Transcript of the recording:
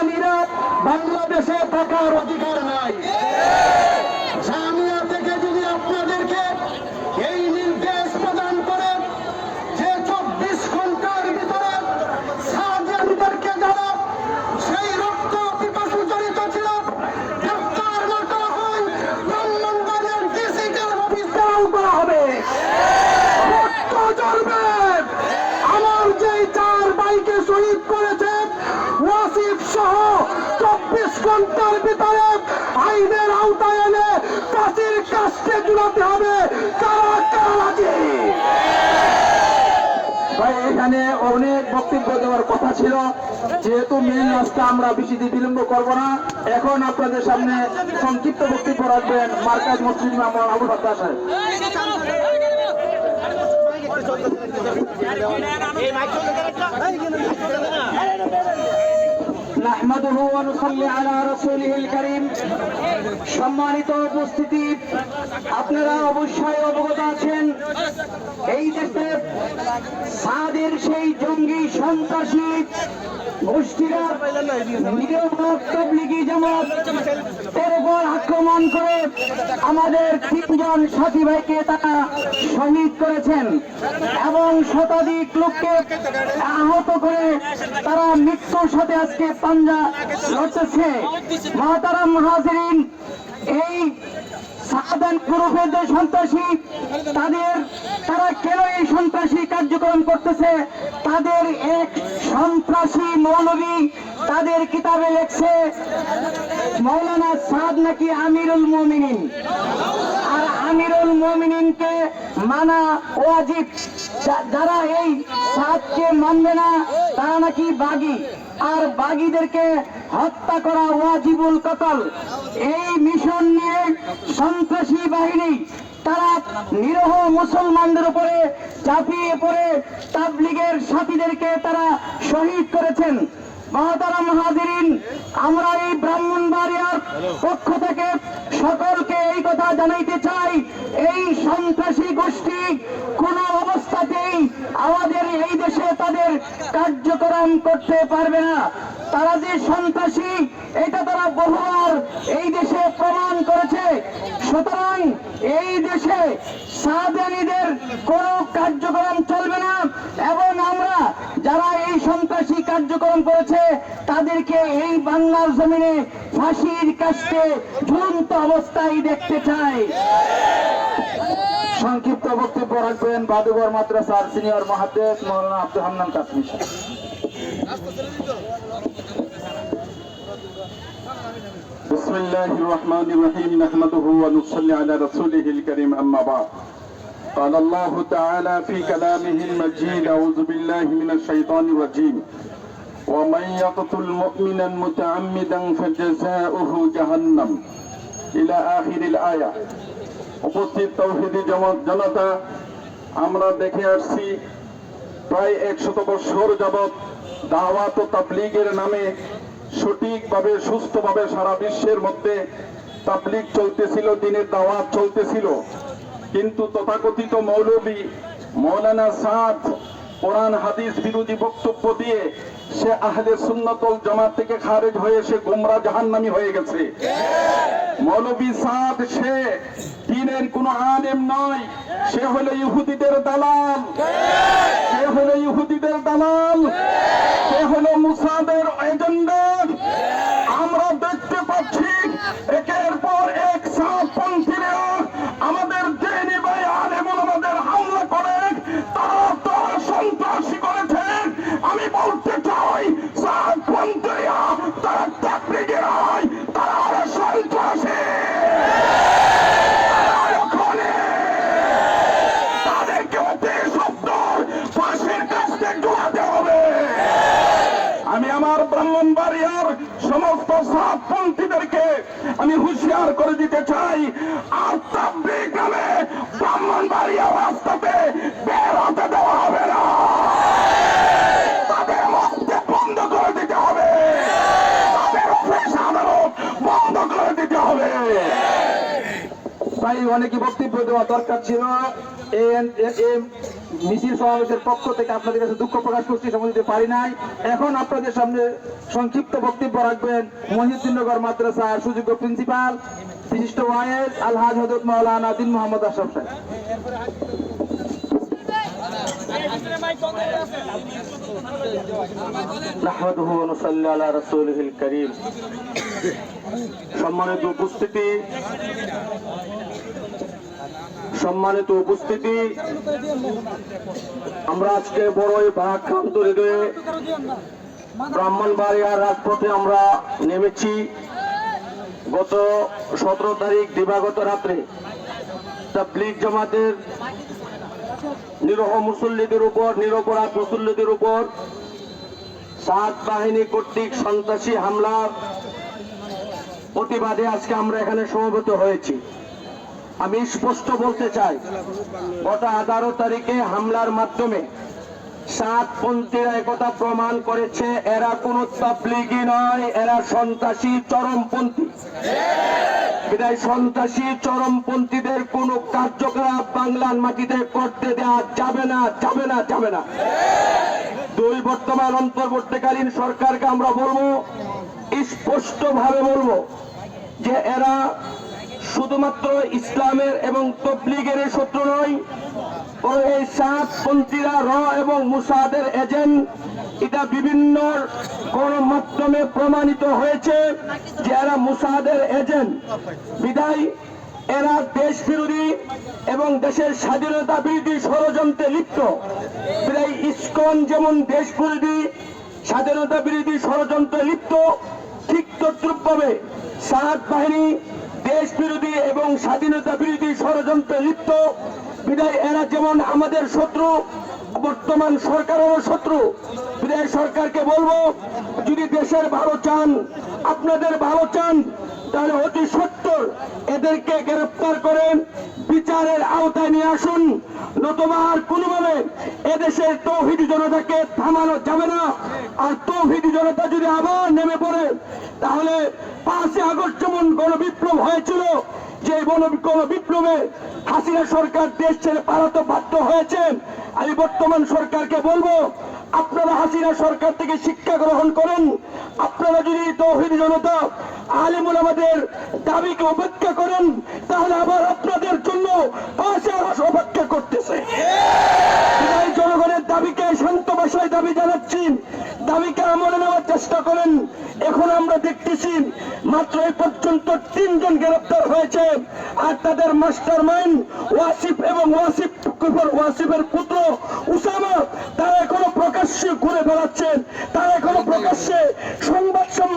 সাদানিরা বাংলাদেশে থাকার অধিকার নাই। সহ চব্বিশ ঘণ্টার ভিতরে আইনের আওতায় এনে ফাঁসির কাজকে জুড়াতে হবে। কারা কারা ভাই, এখানে অনেক বক্তব্য দেওয়ার কথা ছিল। যেহেতু মেন রাস্তা আমরা বেশি বিলম্ব করব না, এখন আপনাদের সামনে সংক্ষিপ্ত বক্তব্য রাখবেন মার্কাজ মসজিদ ইমাম আবু ফাত্তাহ সাহেব। নাহমাদুহু ওয়া নুসাল্লি আলা রাসূলিহিল কারীম। সম্মানিত উপস্থিতি, আপনারা অবশ্যই অবগত আছেন, এই দেশে সাদের সেই জঙ্গি সন্ত্রাসী গোষ্ঠীরা নিরীহ তবলিগি জামাত এর আক্রমণ করে আমাদের তিনজন সাথী ভাইকে তারা শহীদ করেছেন এবং শতাধিক লোককে আহত করে তারা মৃত্যুর সাথে আজকে পাঞ্জা লড়তেছে। মহাতারাম হাজিরিন, এই সাধারণ গ্রুপের যে সন্ত্রাসী, তাদের, তারা কেন এই সন্ত্রাসী কার্যক্রম করতেছে? তাদের এক সন্ত্রাসী মৌলবী তাদের কিতাবে লেখছে, মৌলানা সাদ নাকি আমিরুল মমিনিন? আর আমিরুল মমিনিনকে মানা ওয়াজিব। যারা এই সাদকে মানবে না, তারা নাকি বাগি। আর বাগিদেরকে হত্যা করা ওয়াজিবুল কতল। এই মিশন নিয়ে সন্ত্রাসী বাহিনী, তারা নিরহ মুসলমানদের উপরে চাপিয়ে পড়ে তাবলিগের সাথীদেরকে তারা শহীদ করেছেন। মহাতারাম হাজিরিন, আমরা এই ব্রাহ্মণবাড়িয়ার পক্ষ থেকে সকলকে এই কথা জানাইতে চাই, এই সন্ত্রাসী গোষ্ঠী কোন অবস্থাতেই আমাদের দেশে তাদের কার্যক্রম করতে পারবে না। তারা যে সন্ত্রাসী, এটা তারা বহুবার এই দেশে প্রমাণ করেছে। সুতরাং এই দেশে সাহাদানীদের কোন কার্যক্রম চলবে না এবং আমরা যারা এই সন্ত্রাসী কার্যক্রম করেছে, তাদেরকে এই বাংলার জমিনে ফাঁসির কাছে ঝুলন্ত অবস্থায় দেখতে চাই। সংক্ষিপ্ত বক্তব্য রাখবেন বাদুগর মাদ্রাসার সিনিয়র মহাদেব মৌলানা আব্দুল হান্নান কাশ্মীর بسم الله الرحمن الرحيم نحمده ونصلي على رسوله الكريم أما بعد قال الله تعالى في كلامه المجيد أعوذ بالله من الشيطان الرجيم ومن يقتل مؤمنا متعمدا فجزاؤه جهنم إلى آخر الآية উপস্থিত তৌহিদি জনতা, আমরা দেখে আসছি প্রায় একশত বৎসর যাবৎ দাওয়াত ও তাবলিগের নামে সঠিকভাবে, সুস্থভাবে সারা বিশ্বের মধ্যে তাবলিগ চলতেছিল, দিনের দাওয়াত চলতেছিল। কিন্তু তথাকথিত মৌলবী মৌলানা সাদ কোরআন হাদিস বিরোধী বক্তব্য দিয়ে সে আহলে সুন্নতল জমা থেকে খারেজ হয়ে সে গোমরা জাহান্নামি হয়ে গেছে। মৌলবী সাদ সে দিনের কোন আলেম নয়, সে হলো ইহুদিদের দালাল। সে হলো ইহুদিদের দালাল। সে হলো মুসাদের এজেন্ডার সমস্ত সাতপন্থীদেরকে আমি হুঁশিয়ার করে দিতে চাই। আর তাবলিগ নামে ব্রাহ্মণবাড়িয়া রাস্তাতে বের হতে দেওয়া হবে না। করে হবে। ভাই অনেকে বক্তব্য দেওয়া দরকার ছিল। এ মিছিল সমাবেশের পক্ষ থেকে আপনাদের কাছে দুঃখ প্রকাশ করছি, সময় দিতে পারি নাই। এখন আপনাদের সামনে সংক্ষিপ্ত বক্তব্য রাখবেন মহিউদ্দিনগর মাদ্রাসার সুযোগ্য প্রিন্সিপাল, বিশিষ্ট ওয়াইএস আলহাজ হজরত মাওলানা দিন মোহাম্মদ আশরাফ সাহেব। সম্মানিত উপস্থিতি সম্মানিত উপস্থিতি। আমরা আজকে বড়ই ভারাক্রান্ত হৃদয়ে ব্রাহ্মণবাড়িয়ার রাজপথে আমরা নেমেছি। গত সতেরো তারিখ দিবাগত রাত্রে তাবলিগ জামাতের নিরহ মুসল্লিদের উপর, নিরপরাধ মুসল্লিদের উপর সাত বাহিনী কর্তৃক সন্ত্রাসী হামলার প্রতিবাদে আজকে আমরা এখানে সমবেত হয়েছি। আমি স্পষ্ট বলতে চাই, গত এগারো তারিখে হামলার মাধ্যমে সাতপন্থীরা একথা প্রমাণ করেছে, এরা কোনো তাবলিগি নয়, এরা সন্ত্রাসী, চরমপন্থী। সন্ত্রাসী, চরমপন্থীদের কোনো কার্যকলাপ বাংলার মাটিতে করতে দেওয়া যাবে না যাবে না যাবে না। দুই বর্তমান অন্তর্বর্তীকালীন সরকারকে আমরা বলব স্পষ্ট ভাবে বলব যে এরা শুধুমাত্র ইসলামের এবং তবলিগের শত্রু নয় বরং এই সাতপন্থীরা র এবং মুসাদের এজেন্ট, এটা বিভিন্ন গণমাধ্যমে প্রমাণিত হয়েছে যে এরা মুসাদের এজেন্ট। বিদায়, এরা দেশ বিরোধী এবং দেশের স্বাধীনতা বিরোধী ষড়যন্ত্রে লিপ্ত। বিদায়, ইস্কন যেমন দেশ বিরোধী স্বাধীনতা বিরোধী ষড়যন্ত্রে লিপ্ত, ঠিক তদ্রুপভাবে সাত বাহিনী দেশ বিরোধী এবং স্বাধীনতা বিরোধী ষড়যন্ত্রে লিপ্ত। বিদায় এরা যেমন আমাদের শত্রু বর্তমান সরকারেরও শত্রু। বিদায় সরকারকে বলব, যদি দেশের ভালো চান, আপনাদের ভালো চান, তাহলে অতি সত্তর এদেরকে গ্রেপ্তার করেন, বিচারের আওতায় নিয়ে আসুন। নতুবা আর কোনোভাবে এদেশের তৌহিদি জনতাকে থামানো যাবে না। আর তৌহিদি জনতা যদি আবার নেমে পড়ে, তাহলে পাঁচই আগস্ট যেমন গণবিপ্লব হয়েছিল যে গণ বিপ্লবে হাসিনা সরকার দেশ ছেড়ে পালাতে বাধ্য হয়েছে আমি বর্তমান সরকারকে বলব আপনারা হাসিনা সরকার থেকে শিক্ষা গ্রহণ করেন। আপনারা যদি তৌহিদ জনতা আলিমুল আমাদের দাবিকে উপেক্ষা করেন তাহলে আবার আপনাদের জন্য অপেক্ষা করতেছে। জনগণের দাবিকে শান্ত ভাষায় দাবি জানাচ্ছি। দাবিকে আমলে নেওয়ার চেষ্টা করেন। এখন আমরা দেখতেছি মাত্র এ পর্যন্ত তিনজন গ্রেপ্তার হয়েছে আর তাদের মাস্টার মাইন্ড ওয়াসিফ এবং ওয়াসিফ ওয়াসিফের পুত্র উসামা, তারা এখনও প্রকাশ্যে ঘুরে বেড়াচ্ছেন। তারা এখনও প্রকাশ্যে সংবাদ সম্মেলন